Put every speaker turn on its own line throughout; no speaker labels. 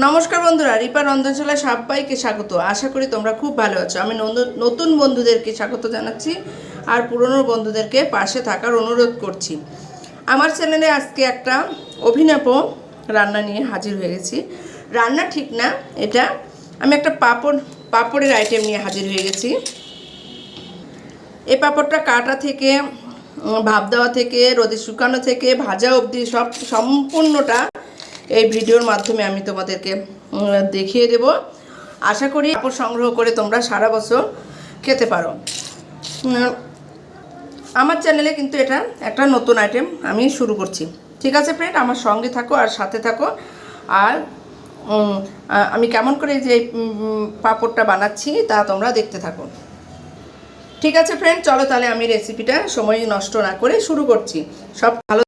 নমস্কার বন্ধুরা, রিপা রন্ধনশালা সবাইকে স্বাগত। আশা করি তোমরা খুব ভালো আছো। আমি নতুন বন্ধুদেরকে স্বাগত জানাচ্ছি আর পুরনো বন্ধুদেরকে পাশে থাকার অনুরোধ করছি। আমার চ্যানেলে আজকে একটা অভিনব রান্না নিয়ে হাজির হয়ে গেছি। রান্না ঠিক না, এটা আমি একটা পাপড় পাপড়ের আইটেম নিয়ে হাজির হয়ে গেছি। এই পাঁপড়টা কাটা থেকে, ভাপ দেওয়া থেকে, রোদে শুকানো থেকে, ভাজা অবধি সব, সম্পূর্ণটা এই ভিডিওর মাধ্যমে আমি তোমাদেরকে দেখিয়ে দেব। আশা করি পাঁপড় সংগ্রহ করে তোমরা সারা বছর খেতে পারো। আমার চ্যানেলে কিন্তু এটা একটা নতুন আইটেম আমি শুরু করছি। ঠিক আছে ফ্রেন্ড আমার সঙ্গে থাকো আর সাথে থাকো। আর আমি কেমন করে যে পাঁপড়টা বানাচ্ছি তা তোমরা দেখতে থাকো। ঠিক আছে ফ্রেন্ড চলো তাহলে আমি রেসিপিটা সময় নষ্ট না করে শুরু করছি। সব ভালো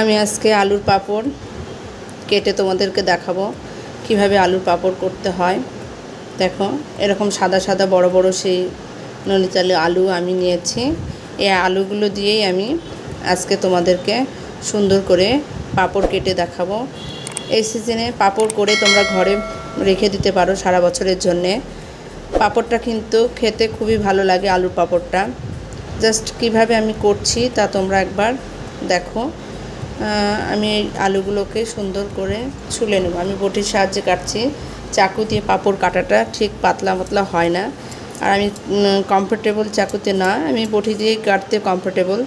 আমি আজকে আলুর পাপড় কেটে তোমাদেরকে দেখাবো, কীভাবে আলুর পাপড় করতে হয়। দেখো, এরকম সাদা সাদা বড় বড় সেই ননিতালি আলু আমি নিয়েছি। এই আলুগুলো দিয়েই আমি আজকে তোমাদেরকে সুন্দর করে পাপড় কেটে দেখাবো। এই সিজনে পাপড় করে তোমরা ঘরে রেখে দিতে পারো সারা বছরের জন্যে। পাপড়টা কিন্তু খেতে খুবই ভালো লাগে আলুর পাঁপড়টা। জাস্ট কীভাবে আমি করছি তা তোমরা একবার দেখো। আমি এই আলুগুলোকে সুন্দর করে ছুলে নেব। আমি বটির সাহায্যে কাটছি। চাকু দিয়ে পাঁপড় কাটাটা ঠিক পাতলা পাতলা হয় না। আর আমি কমফোর্টেবল চাকুতে না, আমি বটি দিয়েই কাটতে কমফোর্টেবল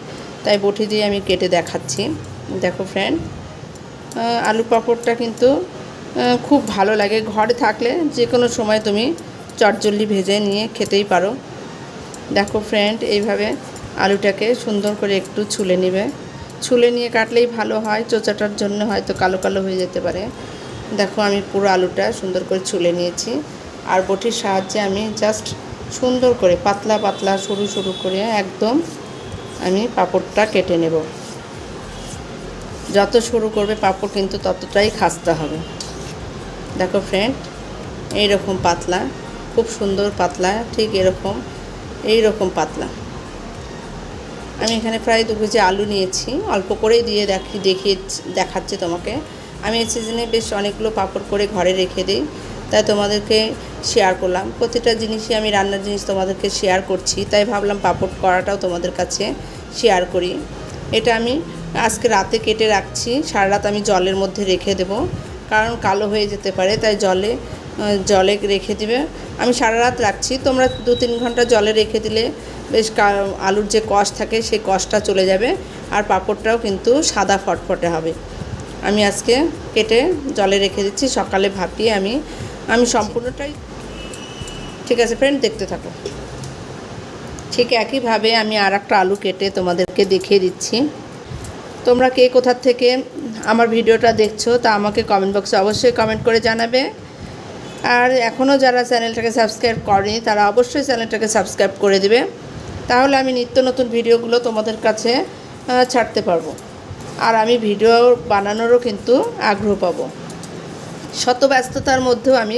তাই বটি দিয়ে আমি কেটে দেখাচ্ছি। দেখো ফ্রেন্ড আলু পাঁপড়টা কিন্তু খুব ভালো লাগে। ঘরে থাকলে যে কোনো সময় তুমি চটজল্লি ভেজে নিয়ে খেতেই পারো। দেখো ফ্রেন্ড এইভাবে আলুটাকে সুন্দর করে একটু ছুলে নেবে। ছুলে নিয়ে কাটলেই ভালো হয়, চোচাটার জন্য হয়তো কালো কালো হয়ে যেতে পারে। দেখো আমি পুরো আলুটা সুন্দর করে ছুলে নিয়েছি। আর বটির সাহায্যে আমি জাস্ট সুন্দর করে পাতলা পাতলা সরু সরু করে একদম আমি পাঁপড়টা কেটে নেব। যত সরু করবে পাঁপড় কিন্তু ততটাই খাস্তে হবে। দেখো ফ্রেন্ড এইরকম পাতলা, খুব সুন্দর পাতলা, ঠিক এরকম এই রকম পাতলা। আমি এখানে প্রায় দু কেজি আলু নিয়েছি। অল্প করেই দিয়ে দেখি দেখিয়ে দেখাচ্ছি তোমাকে। আমি এই সিজনে বেশ অনেকগুলো পাপড় করে ঘরে রেখে দিই। তাই তোমাদেরকে শেয়ার করলাম। প্রতিটা জিনিসই আমি রান্নার জিনিস তোমাদেরকে শেয়ার করছি। তাই ভাবলাম পাপড় করাটাও তোমাদের কাছে শেয়ার করি। এটা আমি আজকে রাতে কেটে রাখছি। সারা রাত আমি জলের মধ্যে রেখে দেব। কারণ কালো হয়ে যেতে পারে, তাই জলে জলে রেখে দিবে। আমি সারা রাত রাখছি। তোমরা দু তিন ঘণ্টা জলে রেখে দিলে বেশ আলুর যে কষ থাকে সেই কষটা চলে যাবে। আর পাঁপড়টাও কিন্তু সাদা ফটফটে হবে। আমি আজকে কেটে জলে রেখে দিচ্ছি। সকালে ভাপিয়ে আমি আমি সম্পূর্ণটাই ঠিক আছে ফ্রেন্ড দেখতে থাকো। ঠিক একইভাবে আমি আর একটা আলু কেটে তোমাদেরকে দেখিয়ে দিচ্ছি। তোমরা কে কোথার থেকে আমার ভিডিওটা দেখছ তা আমাকে কমেন্ট বক্সে অবশ্যই কমেন্ট করে জানাবে। আর এখনও যারা চ্যানেলটাকে সাবস্ক্রাইব করেনি, তারা অবশ্যই চ্যানেলটাকে সাবস্ক্রাইব করে দেবে। তাহলে আমি নিত্য নতুন ভিডিওগুলো তোমাদের কাছে ছাড়তে পারব। আর আমি ভিডিও বানানোরও কিন্তু আগ্রহ পাবো। শত ব্যস্ততার মধ্যেও আমি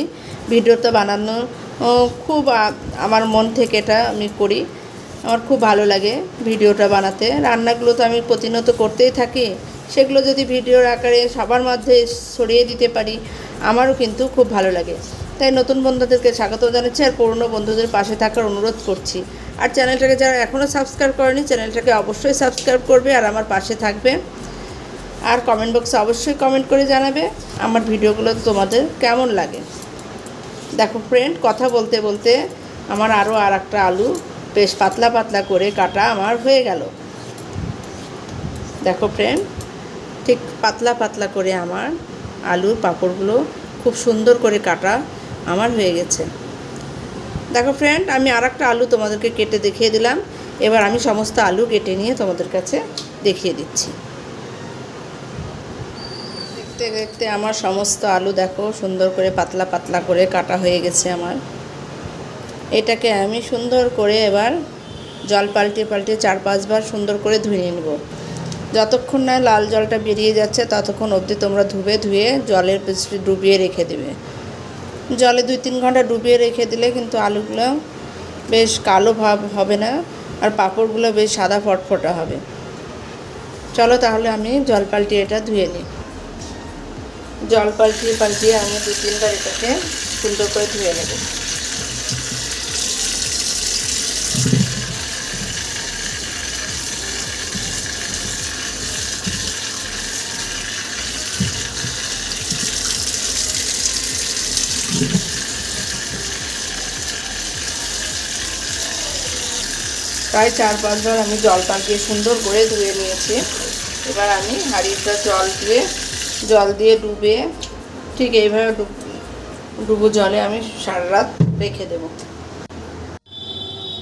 ভিডিওটা বানানো খুব আমার মন থেকে এটা আমি করি। আমার খুব ভালো লাগে ভিডিওটা বানাতে। রান্নাগুলো তো আমি প্রতিনিয়ত করতেই থাকি। সেগুলো যদি ভিডিওর আকারে সবার মধ্যে ছড়িয়ে দিতে পারি আমারও কিন্তু খুব ভালো লাগে। তাই নতুন বন্ধুদেরকে স্বাগত জানাচ্ছি আর পুরনো বন্ধুদের পাশে থাকার অনুরোধ করছি। আর চ্যানেলটাকে যারা এখনও সাবস্ক্রাইব করেনি, চ্যানেলটাকে অবশ্যই সাবস্ক্রাইব করবে আর আমার পাশে থাকবে। আর কমেন্ট বক্সে অবশ্যই কমেন্ট করে জানাবে আমার ভিডিওগুলো তোমাদের কেমন লাগে। দেখো ফ্রেন্ড কথা বলতে বলতে আমার আরও আর একটা আলু বেশ পাতলা পাতলা করে কাটা আমার হয়ে গেল। দেখো ফ্রেন্ড ঠিক পাতলা পাতলা করে আমার আলুর পাঁপড়গুলো খুব সুন্দর করে কাটা আমার হয়ে গেছে। দেখো ফ্রেন্ড আমি আর একটা আলু তোমাদেরকে কেটে দেখিয়ে দিলাম। এবার আমি সমস্ত আলু কেটে নিয়ে তোমাদের কাছে দেখিয়ে দিচ্ছি। দেখতে দেখতে আমার সমস্ত আলু দেখো সুন্দর করে পাতলা পাতলা করে কাটা হয়ে গেছে আমার। এটাকে আমি সুন্দর করে এবার জল পাল্টে পাল্টে চার পাঁচবার সুন্দর করে ধুয়ে নেব। যতক্ষণ না লাল জলটা বেরিয়ে যাচ্ছে, ততক্ষণ অবধি তোমরা ধুবে ধুয়ে জলের ডুবিয়ে রেখে দেবে। জলে দুই তিন ঘণ্টা ডুবিয়ে রেখে দিলে কিন্তু আলুগুলো বেশ কালো ভাব হবে না আর পাঁপড়গুলো বেশ সাদা ফটফটা হবে। চলো তাহলে আমি জল পাল্টিয়ে এটা ধুয়ে নিই। জল পাল্টিয়ে পাল্টিয়ে আমি দু তিনবার এটাকে সুন্দর করে ধুয়ে নেব। প্রায় চার পাঁচবার আমি জল পাল্টিয়ে সুন্দর করে ধুয়ে নিয়েছি। এবার আমি হাঁড়িটা জল দিয়ে জল দিয়ে ডুবে ঠিক এইভাবে ডুব, ডুবো জলে আমি সারা রাত রেখে দেব।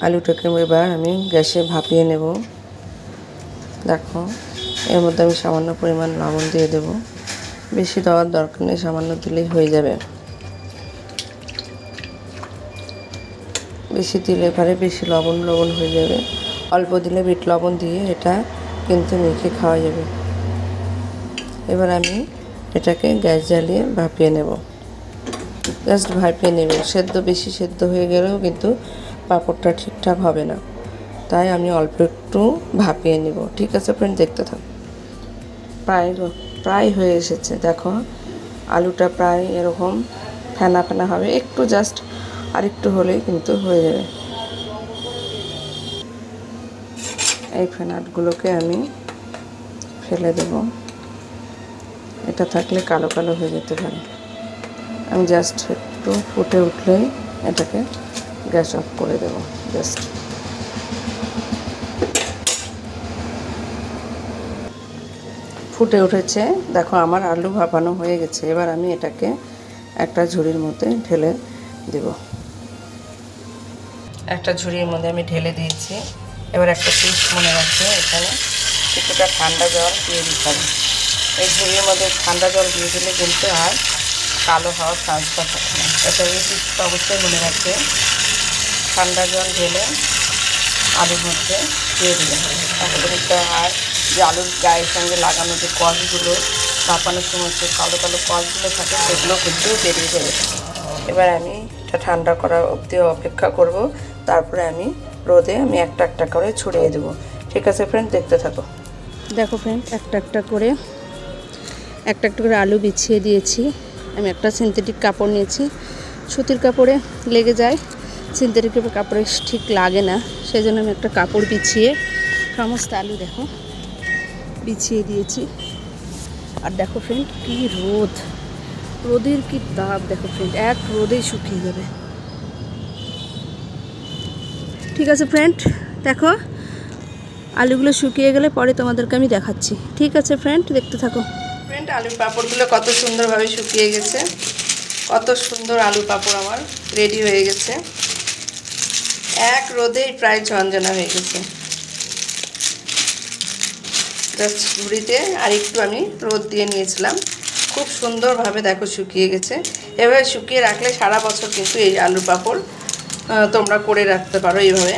আলুটাকে এবার আমি গ্যাসে ভাপিয়ে নেব। দেখো, এর মধ্যে আমি সামান্য পরিমাণ লবণ দিয়ে দেব। বেশি দেওয়ার দরকার নেই, সামান্য দিলেই হয়ে যাবে। বেশি দিলে পারে বেশি লবণ লবণ হয়ে যাবে। অল্প দিলে বিট লবণ দিয়ে এটা কিন্তু মেখে খাওয়া যাবে। এবার আমি এটাকে গ্যাস জ্বালিয়ে ভাপিয়ে নেব। জাস্ট ভাপিয়ে নেব সেদ্ধ, বেশি সেদ্ধ হয়ে গেলেও কিন্তু পাঁপড়টা ঠিকঠাক হবে না। তাই আমি অল্প একটু ভাপিয়ে নেব। ঠিক আছে ফ্রেন্ড দেখতে থাক প্রায় প্রায় হয়ে এসেছে। দেখো, আলুটা প্রায় এরকম ফেনা ফেনা হবে। একটু জাস্ট আরেকটু হলেই কিন্তু হয়ে যাবে। এই ফেনাটগুলোকে আমি ফেলে দেব। এটা থাকলে কালো কালো হয়ে যেতে পারে। আমি জাস্ট একটু ফুটে উঠলেই এটাকে গ্যাস অফ করে দেব জাস্ট ফুটে উঠেছে। দেখো আমার আলু ভাপানো হয়ে গেছে। এবার আমি এটাকে একটা ঝুড়ির মধ্যে ঢেলে দেব। একটা ঝুড়ির মধ্যে আমি ঢেলে দিয়েছি। এবার একটা পিস মনে রাখবে এখানে। কিছুটা ঠান্ডা জল দিয়ে দিতে হবে। এই ঝুড়ির মধ্যে ঠান্ডা জল দিয়ে দিলে কিন্তু আর কালো হওয়ার চান্সটা থাকে না। এটা এই পিসটা অবশ্যই মনে রাখবে। ঠান্ডা জল ঢেলে আলুর মধ্যে দিয়ে দিলে তাহলে কিন্তু আর যে আলুর গায়ের সঙ্গে লাগানো যে কষগুলো ভাপানোর সময় যে কালো কালো কষগুলো থাকে, সেগুলো কিন্তু বেরিয়ে যাবে। এবার আমি এটা ঠান্ডা করা অবধি অপেক্ষা করব। তারপরে আমি রোদে আমি একটা একটা করে ছড়িয়ে দেবো। ঠিক আছে ফ্রেন্ড দেখতে থাকো। দেখো ফ্রেন্ড একটা একটা করে, একটা একটা করে আলু বিছিয়ে দিয়েছি। আমি একটা সিনথেটিক কাপড় নিয়েছি। সুতির কাপড়ে লেগে যায়। সিনথেটিক কাপড়ে ঠিক লাগে না। সেই জন্য আমি একটা কাপড় বিছিয়ে সমস্ত আলু দেখো, বিছিয়ে দিয়েছি। আর দেখো ফ্রেন্ড কী রোদ। রোদের কি তাপ, দেখো ফ্রেন্ড এক রোদেই শুকিয়ে যাবে। ঠিক আছে ফ্রেন্ড দেখো, আলুগুলো শুকিয়ে গেলে পরে তোমাদেরকে আমি দেখাচ্ছি। ঠিক আছে ফ্রেন্ড দেখতে থাকো। ফ্রেন্ড আলুর পাঁপড়গুলো কত সুন্দরভাবে শুকিয়ে গেছে। কত সুন্দর আলু পাঁপড় আমার রেডি হয়ে গেছে। এক রোদেই প্রায় ঝঞ্ঝনা হয়ে গেছে। জাস্ট ঝুড়িতে আর একটু আমি রোদ দিয়ে নিয়েছিলাম। খুব সুন্দরভাবে দেখো শুকিয়ে গেছে। এভাবে শুকিয়ে রাখলে সারা বছর কিন্তু এই আলু পাঁপড় তোমরা করে রাখতে পারো এইভাবে।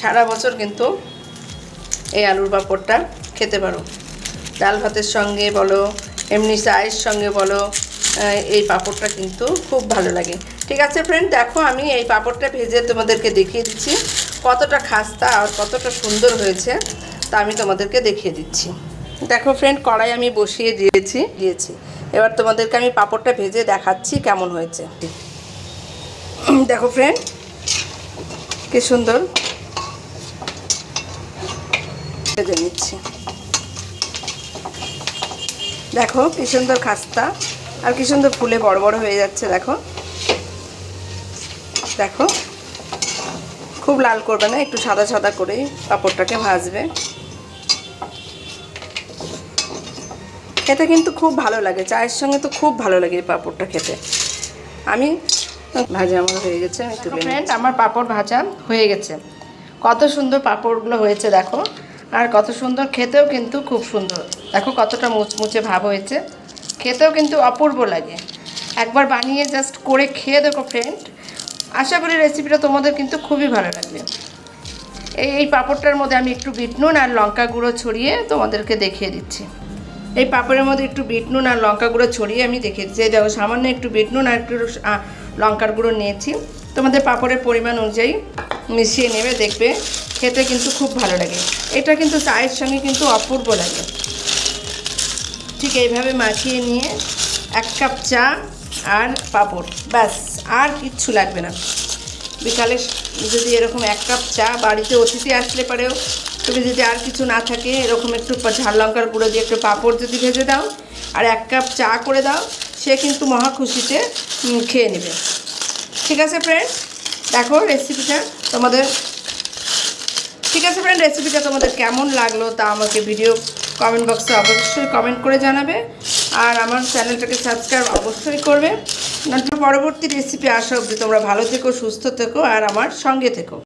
সারা বছর কিন্তু এই আলুর পাঁপড়টা খেতে পারো। ডাল ভাতের সঙ্গে বলো এমনি চায়ের সঙ্গে বলো এই পাঁপড়টা কিন্তু খুব ভালো লাগে। ঠিক আছে ফ্রেন্ড দেখো আমি এই পাঁপড়টা ভেজে তোমাদেরকে দেখিয়ে দিচ্ছি কতটা খাস্তা আর কতটা সুন্দর হয়েছে তা আমি তোমাদেরকে দেখিয়ে দিচ্ছি। দেখো ফ্রেন্ড কড়াই আমি বসিয়ে দিয়েছি। দিয়েছি। এবার তোমাদেরকে আমি পাঁপড়টা ভেজে দেখাচ্ছি কেমন হয়েছে। দেখো ফ্রেন্ড কি সুন্দর। ভেজে নিচ্ছি। দেখো কি সুন্দর খাস্তা, আর কি সুন্দর ফুলে বড় বড় হয়ে যাচ্ছে, দেখো। দেখো, খুব লাল করবে না, একটু সাদা সাদা করেই পাঁপড়টাকে ভাজবে। খেতে কিন্তু খুব ভালো লাগে, চায়ের সঙ্গে তো খুব ভালো লাগে এই পাঁপড়টা খেতে। আমি ভাজা আমার হয়ে গেছে আমি তুলে ফ্রেন্ড আমার পাঁপড় ভাজা হয়ে গেছে। কত সুন্দর পাঁপড়গুলো হয়েছে দেখো। আর কত সুন্দর খেতেও কিন্তু খুব সুন্দর। দেখো কতটা মুচমুচে ভাব হয়েছে। খেতেও কিন্তু অপূর্ব লাগে। একবার বানিয়ে জাস্ট করে খেয়ে দেখো ফ্রেন্ড আশা করি রেসিপিটা তোমাদের কিন্তু খুবই ভালো লাগবে। এই এই পাঁপড়টার মধ্যে আমি একটু বিট নুন আর লঙ্কা গুঁড়ো ছড়িয়ে তোমাদেরকে দেখিয়ে দিচ্ছি। এই পাঁপড়ের মধ্যে একটু বিট নুন আর লঙ্কা গুঁড়ো ছড়িয়ে আমি এই দেখো, সামান্য একটু বিট নুন আর একটু লঙ্কার গুঁড়ো নিয়েছি। তোমাদের পাঁপড়ের পরিমাণ অনুযায়ী মিশিয়ে নেবে, দেখবে খেতে কিন্তু খুব ভালো লাগে। এটা কিন্তু চায়ের সঙ্গে কিন্তু অপূর্ব লাগে। ঠিক এইভাবে মাখিয়ে নিয়ে এক কাপ চা আর পাঁপড়, ব্যাস, আর কিচ্ছু লাগবে না। বিকালে যদি এরকম এক কাপ চা বাড়িতে অতিথি আসলে পরেও তুমি যদি আর কিছু না থাকে, এরকম একটু ঝাল লঙ্কার গুঁড়ো দিয়ে একটু পাঁপড় যদি ভেজে দাও, আর এক কাপ চা করে দাও, সে কিন্তু মহা খুশিতে খেয়ে নেবে। ঠিক আছে ফ্রেন্ড দেখো রেসিপিটা তোমাদের ঠিক আছে ফ্রেন্ড রেসিপিটা তোমাদের কেমন লাগল তা আমাকে ভিডিও কমেন্ট বক্সে অবশ্যই কমেন্ট করে জানাবে। আর আমার চ্যানেলটাকে সাবস্ক্রাইব অবশ্যই করবে। নয়তো পরবর্তী রেসিপি আসা অবধি তোমরা ভালো থেকো, সুস্থ থেকো, আর আমার সঙ্গে থেকো।